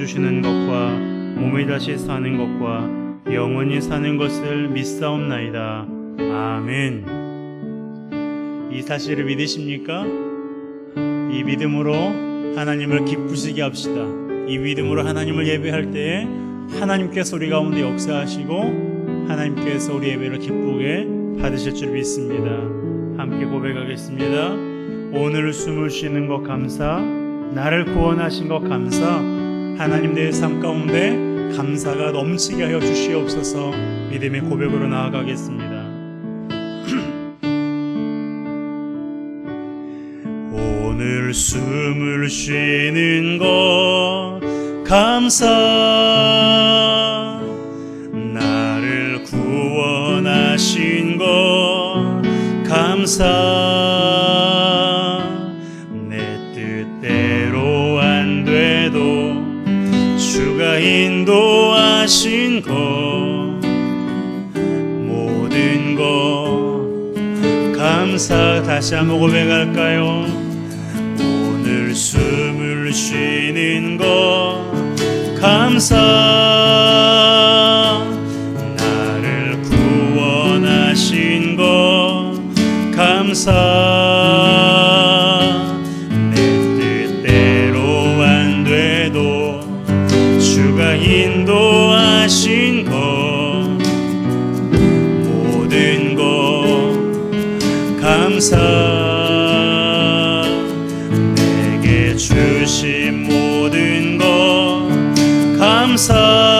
주시는 것과 몸이 다시 사는 것과 영원히 사는 것을 믿사옵나이다. 아멘. 이 사실을 믿으십니까? 이 믿음으로 하나님을 기쁘시게 합시다. 이 믿음으로 하나님을 예배할 때에 하나님께서 우리 가운데 역사하시고 하나님께서 우리 예배를 기쁘게 받으실 줄 믿습니다. 함께 고백하겠습니다. 오늘 숨을 쉬는 것 감사, 나를 구원하신 것 감사, 하나님 내 삶 가운데 감사가 넘치게 하여 주시옵소서. 믿음의 고백으로 나아가겠습니다. 오늘 숨을 쉬는 것 감사. 나를 구원하신 것 감사 다시 한번 고백할까요? 오늘 숨을 쉬는 것 감사 나를 구원하신 것 감사 감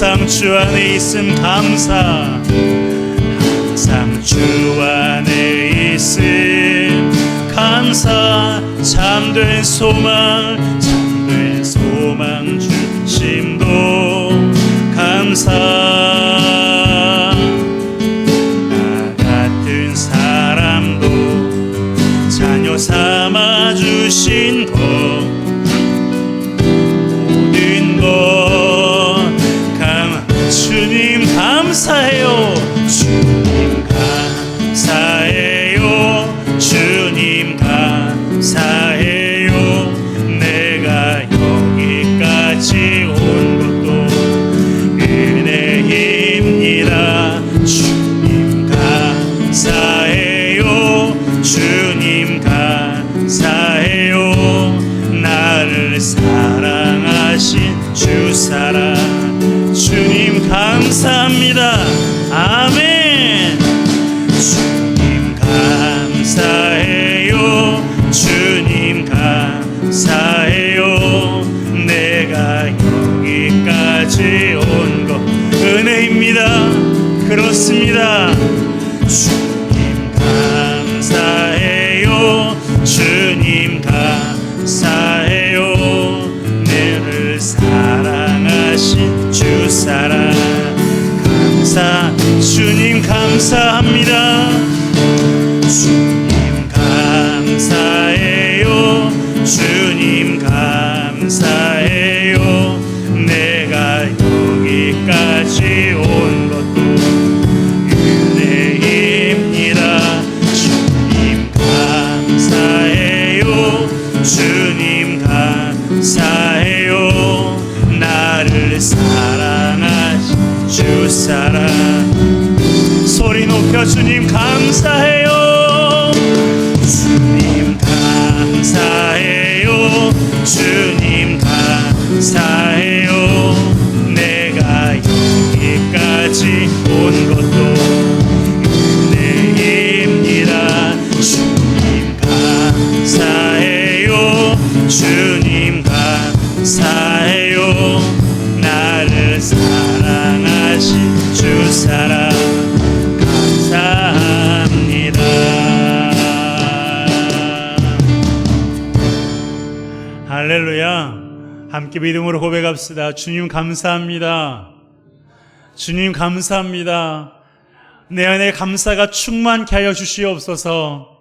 항상 주 안에 있음 감사. 항상 주 안에 있음 감사. 참된 소망 참된 소망 주심도 감사. 나 같은 사람도 자녀 삼아 주신 것 주 사랑 주님 감사합니다. 아멘 감사합니다 주 함께 믿음으로 고백합시다. 주님 감사합니다. 주님 감사합니다. 내 안에 감사가 충만케 하여 주시옵소서.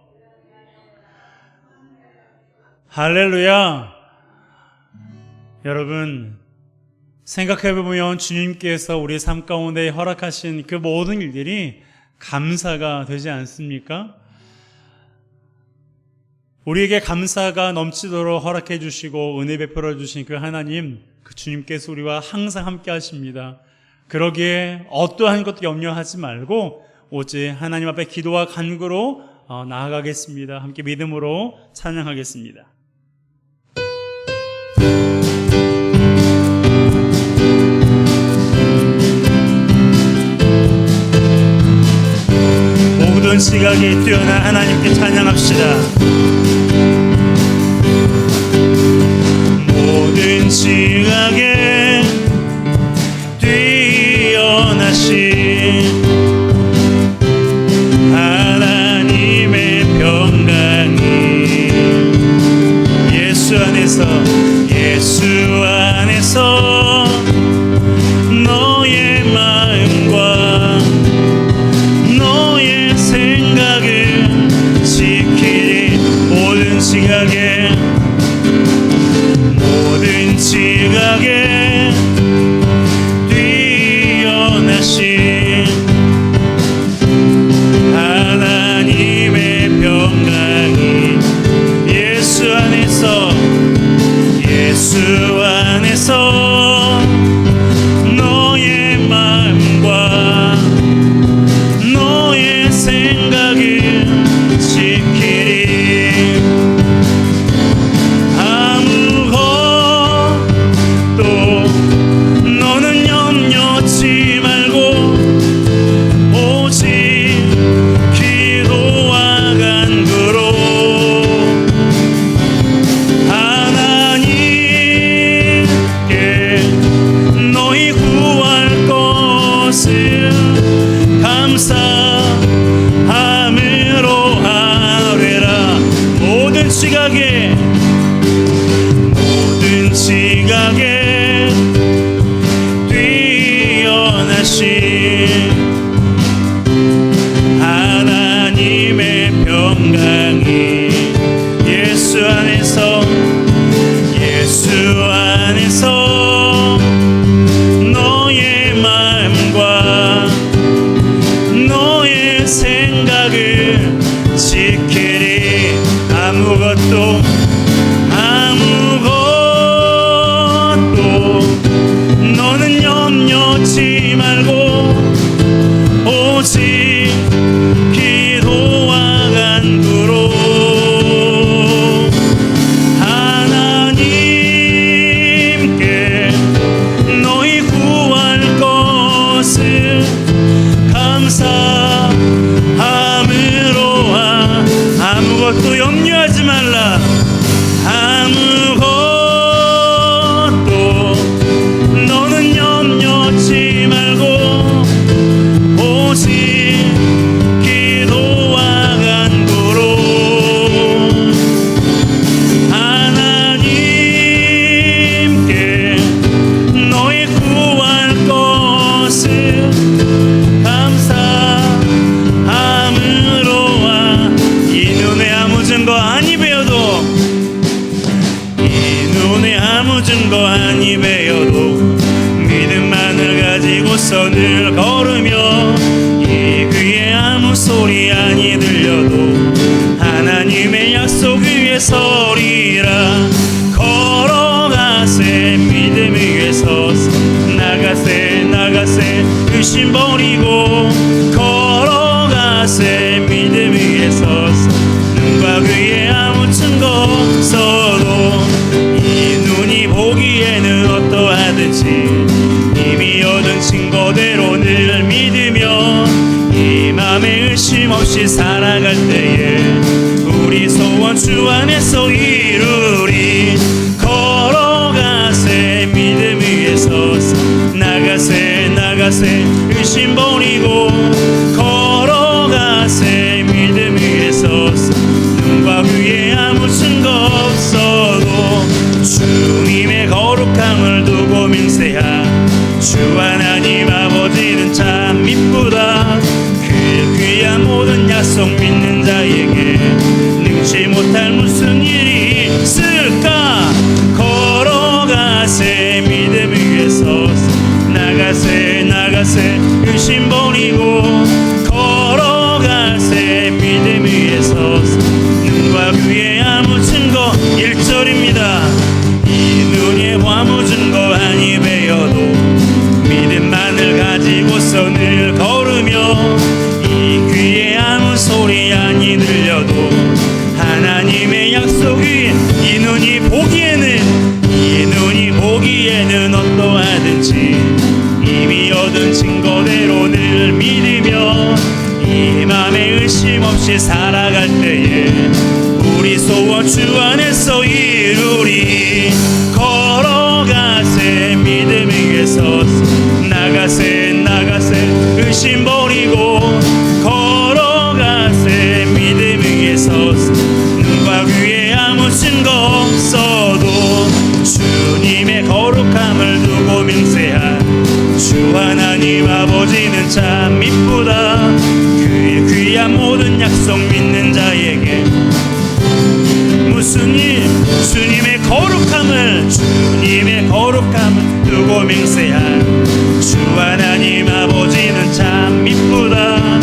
할렐루야. 여러분 생각해 보면 주님께서 우리 삶 가운데 허락하신 그 모든 일들이 감사가 되지 않습니까? 우리에게 감사가 넘치도록 허락해 주시고 은혜 베풀어 주신 그 하나님, 그 주님께서 우리와 항상 함께 하십니다. 그러기에 어떠한 것도 염려하지 말고 오직 하나님 앞에 기도와 간구로 어, 나아가겠습니다. 함께 믿음으로 찬양하겠습니다. 모든 시각이 뛰어난 하나님께 찬양합시다. 시각에 뛰어나신 하나님의 평강이 예수 안에서 예수 안에서 모 하나님의 약속 위에 서리라. 걸어가세 믿음 위에 서서 나가세 나가세 의심 버리고. 걸어가세 믿음 위에 서서 눈과 귀에 아무 증거 없어도 이 눈이 보기에는 어떠하든지 이미 얻은 증거대로 늘 믿으며 이 맘에 의심 없이 살아갈 때 나 주 안에서 이루리 맹세한 주 하나님 아버지는 참 미쁘다.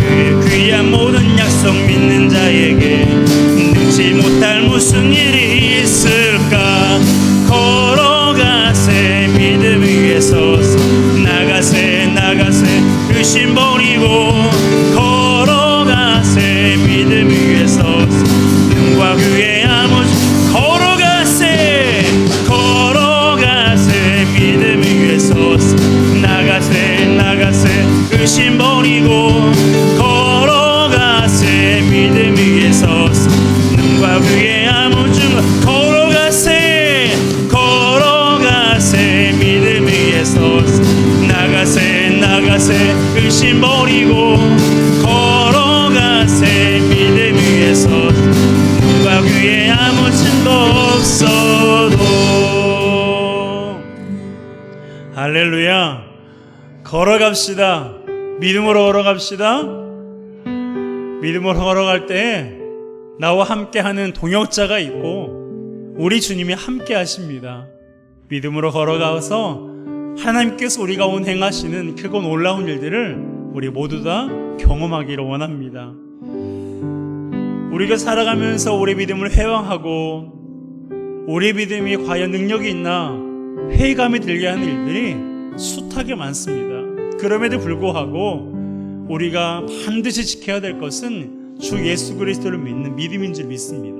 그의 귀한 모든 약속 믿는 자에게 능치 못할 무슨 일이 걸어갑시다. 믿음으로 걸어갑시다. 믿음으로 걸어갈 때 나와 함께하는 동역자가 있고 우리 주님이 함께 하십니다. 믿음으로 걸어가서 하나님께서 우리 가운데 행하시는 크고 놀라운 일들을 우리 모두 다 경험하기를 원합니다. 우리가 살아가면서 우리 믿음을 회왕하고 우리 믿음이 과연 능력이 있나 회의감이 들게 하는 일들이 숱하게 많습니다. 그럼에도 불구하고 우리가 반드시 지켜야 될 것은 주 예수 그리스도를 믿는 믿음인 줄 믿습니다.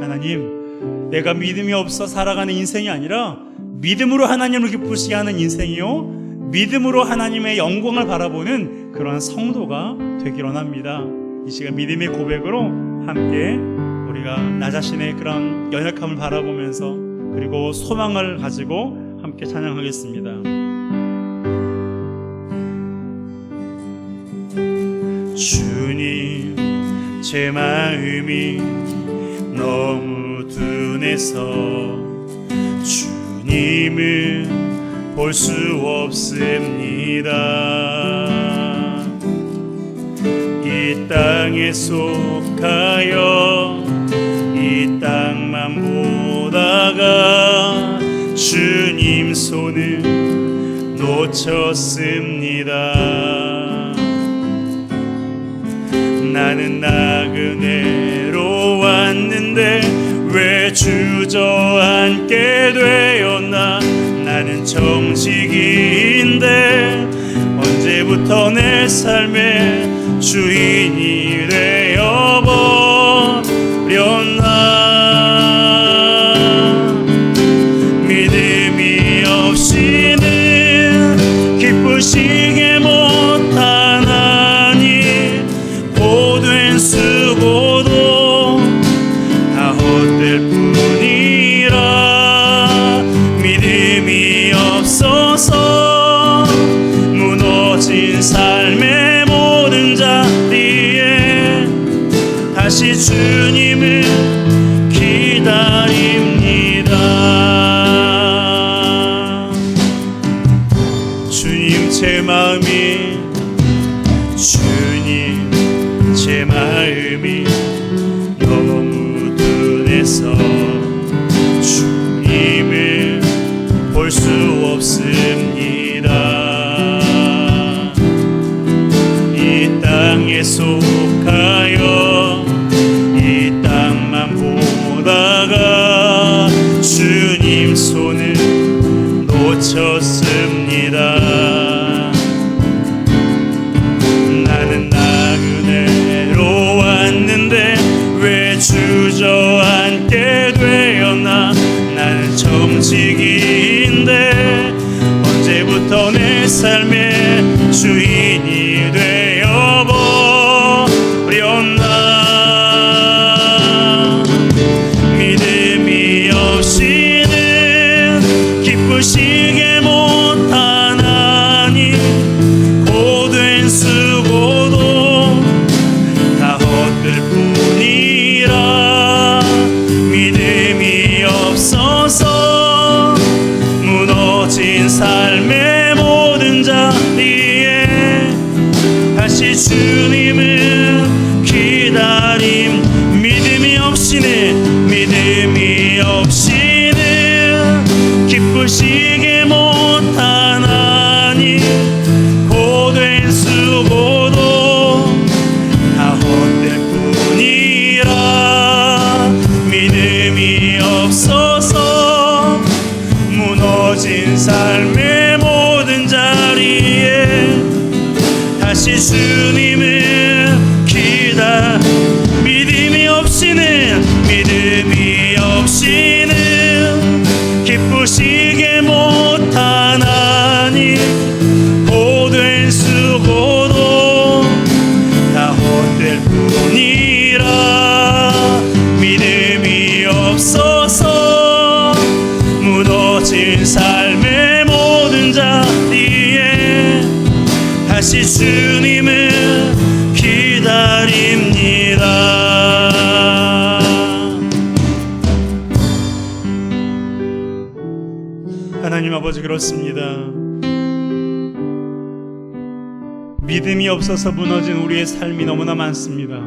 하나님, 내가 믿음이 없어 살아가는 인생이 아니라 믿음으로 하나님을 기쁘시게 하는 인생이요. 믿음으로 하나님의 영광을 바라보는 그런 성도가 되길 원합니다. 이 시간 믿음의 고백으로 함께 우리가 나 자신의 그런 연약함을 바라보면서 그리고 소망을 가지고 함께 찬양하겠습니다. 제 마음이 너무 둔해서 주님을 볼 수 없습니다. 이 땅에 속하여 이 땅만 보다가 주님 손을 놓쳤습니다. 나는 나그네로 왔는데 왜 주저앉게 되었나? 나는 정직인데 언제부터 내 삶의 주인이 마음이 주님 제 마음이 너무 둔해서 삶의 모든 자리에 다시 주님 다시 주님을 기다 아버지 그렇습니다. 믿음이 없어서 무너진 우리의 삶이 너무나 많습니다.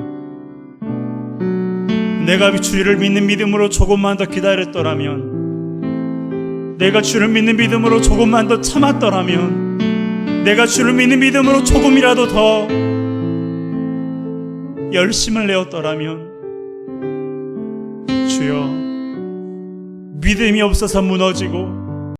내가 주를 믿는 믿음으로 조금만 더 기다렸더라면, 내가 주를 믿는 믿음으로 조금만 더 참았더라면, 내가 주를 믿는 믿음으로 조금이라도 더 열심을 내었더라면, 주여, 믿음이 없어서 무너지고,